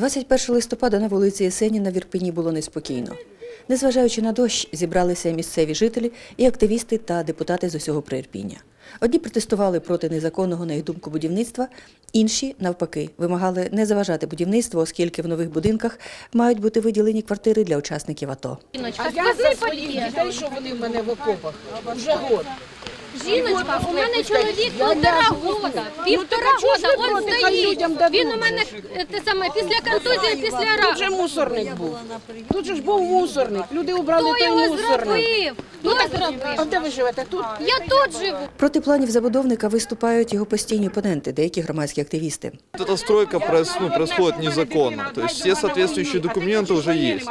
21 листопада на вулиці Єсеніна в Ірпені було неспокійно. Незважаючи на дощ, зібралися місцеві жителі і активісти та депутати з усього Приірпіння. Одні протестували проти незаконного, на їх думку, будівництва, інші, навпаки, вимагали не заважати будівництву, оскільки в нових будинках мають бути виділені квартири для учасників АТО. А я за своїх дітей, що вони в мене в окопах, вже год. Жіночка, у мене чоловік Я півтора ляжу, года. Ну, Півтора так а чого ж года, ви он проти? Хай стоїть. людям дадуть. Він у мене е, те саме після контузії, після Тут же раку. мусорник був. Тут же ж був мусорник. Люди убрали Хто той його мусорник. зробив? Хто А зробив? де ви живете? Тут? Я тут живу. Проти планів забудовника виступають його постійні опоненти, деякі громадські активісти. Эта стройка проис- ну, происходит незаконно. То есть все соответствующие документы уже есть.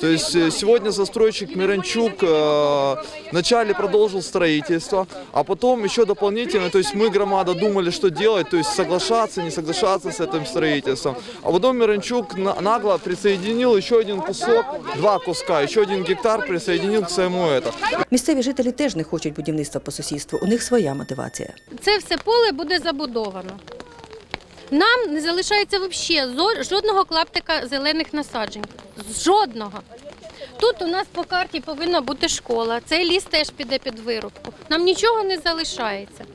То есть э, сегодня застройщик Миранчук э, вначале продолжил строительство, а потом еще дополнительно, то есть мы, громада, думали, что делать, то есть соглашаться, не соглашаться с этим строительством. А потом Миранчук на- нагло присоединил еще один кусок, два куска, еще один гектар присоединил к своему это. Місцеві жителі теж не хочуть будівництва по сусідству. У них своя мотивація. Це все поле буде забудовано. Нам не залишається взагалі жодного клаптика зелених насаджень. Жодного. Тут у нас по карті повинна бути школа. Цей ліс теж піде під вирубку. Нам нічого не залишається.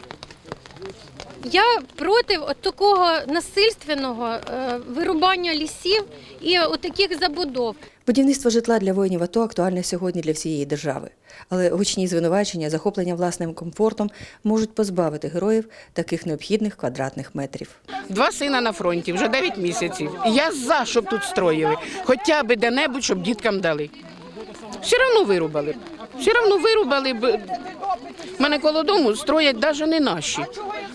Я проти от такого насильственного е, вирубання лісів і от таких забудов. Будівництво житла для воїнів АТО актуальне сьогодні для всієї держави. Але гучні звинувачення, захоплення власним комфортом можуть позбавити героїв таких необхідних квадратних метрів. Два сина на фронті, вже 9 місяців. Я за, щоб тут строїли. Хоча б де-небудь, щоб діткам дали. Все одно вирубали. Все одно вирубали б. Мене коло дому строять навіть не наші.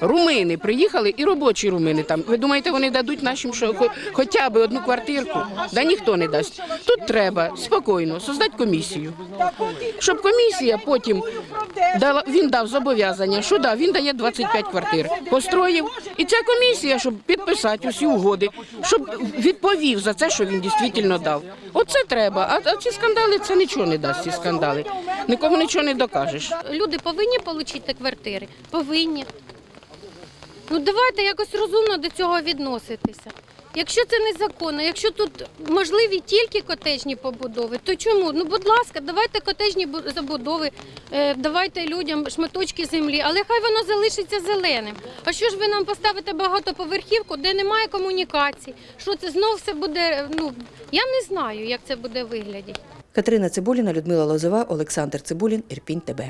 Румини приїхали і робочі румини там. Ви думаєте, вони дадуть нашим що хо- хоча б одну квартирку? Да ніхто не дасть. Тут треба спокійно создати комісію. Щоб комісія потім дала, він дав зобов'язання, що да, він дає 25 квартир. Построїв. І ця комісія, щоб підписати усі угоди, щоб відповів за це, що він дійсно дав. Оце треба. А ці скандали це нічого не дасть. Ці скандали. Нікому нічого не докажеш. Люди повинні отримати квартири? Повинні. Ну давайте якось розумно до цього відноситися. Якщо це незаконно, якщо тут можливі тільки котежні побудови, то чому? Ну, будь ласка, давайте котежні забудови, е, давайте людям шматочки землі, але хай воно залишиться зеленим. А що ж ви нам поставите багатоповерхівку, де немає комунікацій? Що це знов все буде? е, Ну я не знаю, як це буде виглядати. Катерина Цибуліна, Людмила Лозова, Олександр Цибулін, Ірпінь ТБ.